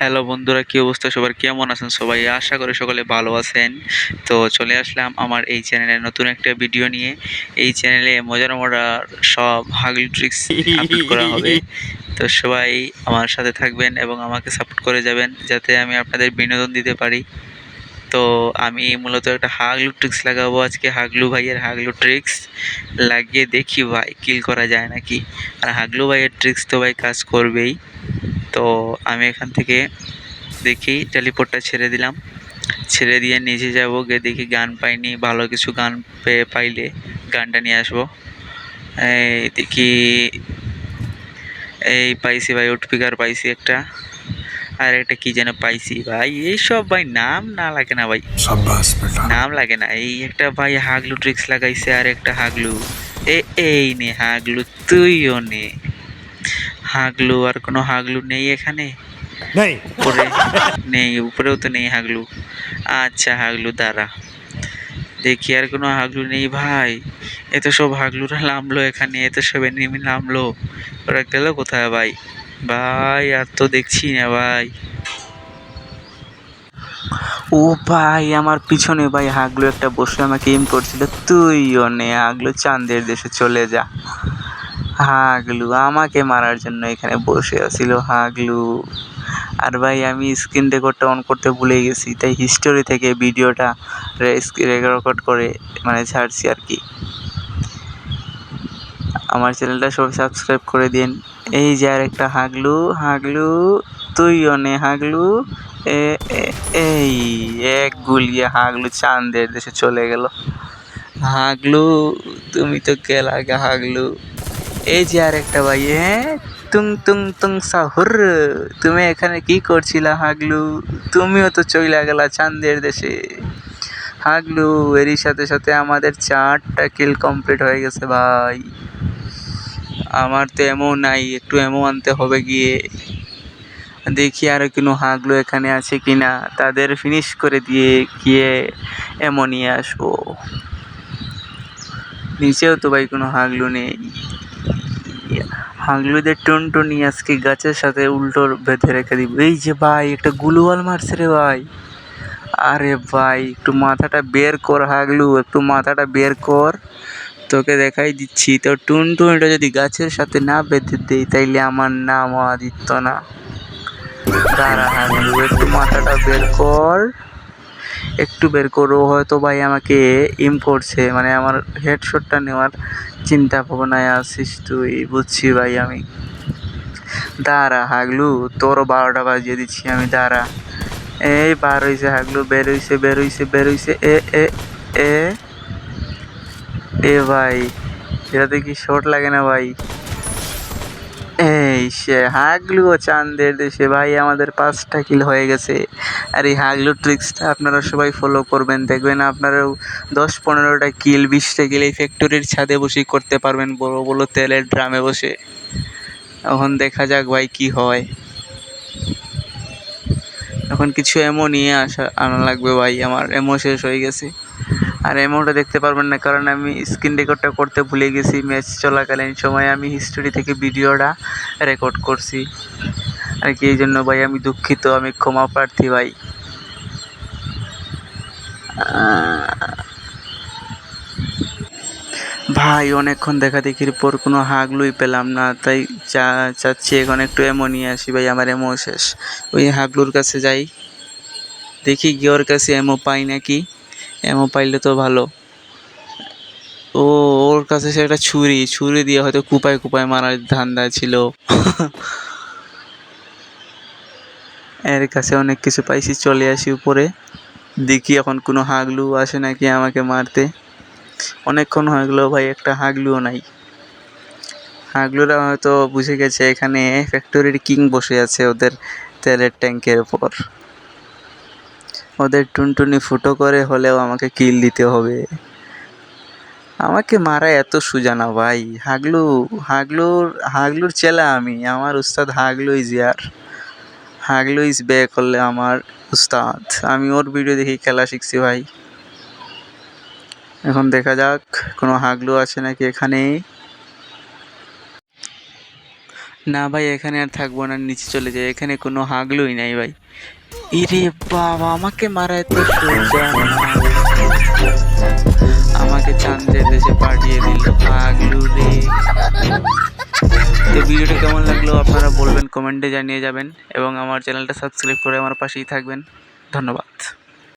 Hello বন্ধুরা, কি অবস্থা সবার? কেমন আছেন সবাই? আশা করি সকলে ভালো আছেন। তো চলে আসলাম আমার এই চ্যানেলে নতুন একটা ভিডিও নিয়ে। এই চ্যানেলে মজার মজার সব হাগল ট্রিক্স আপলোড করা হবে। তো সবাই আমার সাথে থাকবেন এবং আমাকে সাপোর্ট করে যাবেন, যাতে আমি আপনাদের বিনোদন দিতে পারি। তো আমি মূলত একটা হাগলু ট্রিক্স লাগাবো আজকে হাগলু ভাইয়ের হাগলু ট্রিক্স লাগিয়ে দেখি ভাই কিল করা যায় নাকি? আর হাগলু ভাইয়ের ট্রিক্স তো ভাই কাজ করবেই। তো আমি এখান থেকে দেখি টেলিপোর্টটা ছেড়ে দিলাম। ছেড়ে দিয়ে নিচে যাব গিয়ে দেখি গান পাইনি ভালো কিছু গান পেয়ে পাইলে গানটা নিয়ে আসব। এই দেখি এই পাইছি ভাই উটপিকার পাইছি একটা। আর একটা কি যেন পাইছি ভাই এইসব ভাই নাম না লাগে না ভাই। নাম লাগে না এই একটা ভাই হাগলু ট্রিক্স লাগাইছে আর একটা হাগলু। এ এই নে হাগলু তুইও নে। হাগলু আর কোনো হাগলু নেই এখানে? नहीं উপরে? নেই উপরেও তো নেই হাগলু। আচ্ছা হাগলু দাঁড়া। দেখি আর কোনো হাগলু নেই ভাই। এত সব হাগলুরা নামলো এখানে এত সব এনিমি নামলো। ওরা গেল কোথায় ভাই? ভাই আর তো দেখছি না ভাই। ও ভাই আমার পিছনে ভাই হাগলু একটা বসে আমাকে এম করছিল। তুইও নে হাগলু চাঁদের দেশে চলে যা। হাগলু, আমাকে মারার জন্য এখানে বসে আছিল হাগলু। আর ভাই, আমি স্ক্রিন রেকর্ডটা অন করতে ভুলে গেছি, তাই হিস্টোরি থেকে ভিডিওটা রেকর্ড করে মানে ছাড়ছি আর কি। আমার চ্যানেলটা সব সাবস্ক্রাইব করে দিন। এই যে আর একটা হাগলু হাগলু তুই অনে হাগলু। এ এই, এক গুলিয়ে হাগলু চাঁদের দেশে চলে গেল। হাগলু, তুমি তো গেলা হাগলু। এই যে আর একটা ভাই হ্যাঁ তুং তুং তুং সাহুর তুমি এখানে কি করছিলা, হাগলু? তুমিও তো চইলা গেলা চাঁদের দেশে। হাগলু, এরই সাথে সাথে আমাদের চারটা কিল কমপ্লিট হয়ে গেছে ভাই। আমার তো এমন নাই, একটু এমন আনতে হবে গিয়ে। দেখি আর কোনো হাগলু এখানে আছে কিনা, তাদের ফিনিশ করে দিয়ে গিয়ে এমন নিয়ে আসব। নিচেও তো ভাই কোনো হাগলু নেই। হাগলুদের টুনটুনি আজকে গাছের সাথে উল্টো বেঁধে রেখে দিব। এই যে ভাই, একটা গুলুয়াল মারছে রে ভাই। আরে ভাই, একটু মাথাটা বের কর হাগলু একটু মাথাটা বের কর। তোকে দেখাই দিচ্ছি, তো টুনটুনিটা যদি গাছের সাথে না বেঁধে দেই, তাইলে আমার নাম আদিত্য না। দাঁড়া হাগলু একটু মাথাটা বের কর। একটু বের করো, হয়তো ভাই আমাকে ইম করছে। মানে আমার হেডশটটা নেওয়ার চিন্তা ভাবনায় আছিস তুই, বুঝছি ভাই আমি। দাঁড়া হাগলু তোরও বারোটা বাজিয়ে দিচ্ছি আমি, দাঁড়া। এই বার হইছে হাগলু, বের হইছে বের হইছে বের হইছে। এ এ এ এ ভাই, এটাতে কি শর্ট লাগে না ভাই? এই সে হাগলু ও চাঁদের দেশে, ভাই আমাদের পাঁচটা কিল হয়ে গেছে। আর এই হাগলু ট্রিক্সটা আপনারা সবাই ফলো করবেন। দেখবেন আপনারাও দশ পনেরোটা কিল বিশটা কিল এই ফ্যাক্টরির ছাদে বসেই করতে পারবেন বড় বড় তেলের ড্রামে বসে। এখন দেখা যাক ভাই কি হয়। এখন কিছু এমো নিয়ে আসা, আনা লাগবে ভাই, আমার এমো শেষ হয়ে গেছে। আর এমোটা দেখতে পারবেন না, কারণ আমি স্ক্রিন রেকর্ডটা করতে ভুলে গেছি। ম্যাচ চলাকালীন সময় আমি হিস্টোরি থেকে ভিডিওটা রেকর্ড করছি। আর কি, এই জন্য ভাই আমি দুঃখিত, আমি ক্ষমা প্রার্থী ভাই। ভাই, অনেকক্ষণ দেখা দেখির পর কোনো হাগলুই পেলাম না, তাই চা, চাচ্ছি এখন একটু এমো নিয়ে আসি ভাই, আমার এমো শেষ। ওই হাগলুর কাছে যাই। দেখি গিয়ে ওর কাছে এমো পাই নাকি। এমো পাইলে তো ভালো। ও, ওর কাছে সেটা ছুরি ছুরি দিয়ে হয়তো কুপায় কুপায় মারার ধান্দা ছিল। এর কাছে অনেক কিছু পাইছি, চলে আসি উপরে। দেখি এখন কোনো হাগলু আসে নাকি আমাকে মারতে। অনেকক্ষণ হয়ে গেলো ভাই, একটা হাগলুও নাই। হাগলুরা হয়তো বুঝে গেছে এখানে ফ্যাক্টরির কিং বসে আছে ওদের তেলের ট্যাঙ্কের উপর। ওদের টুনটুনি ফুটো করে হলেও আমাকে কিল দিতে হবে। আমাকে মারা এত সোজা না ভাই। হাগলু, হাগলুর হাগলুর চেলা আমি, আমার উস্তাদ হাগলুই ইজ ইয়ার হাগলু ইজ ব্যাক হলে আমার উস্তাদ। আমি ওর ভিডিও দেখি খেলা শিখছি ভাই। এখন দেখা যাক, কোনো হাগলু আছে নাকি এখানে? না ভাই, এখানে আর থাকব না, নিচে চলে যাই। এখানে কোনো হাগলুই নাই ভাই। ইরে বাবা, আমাকে মারা তো সোজা না। আমাকে চান্দের দেশে পাঠিয়ে দিল হাগলু। ভিডিওটা কেমন লাগল আপনারা বলবেন, কমেন্টে জানিয়ে যাবেন এবং আমার চ্যানেলটা সাবস্ক্রাইব করে আমার পাশেই থাকবেন। ধন্যবাদ।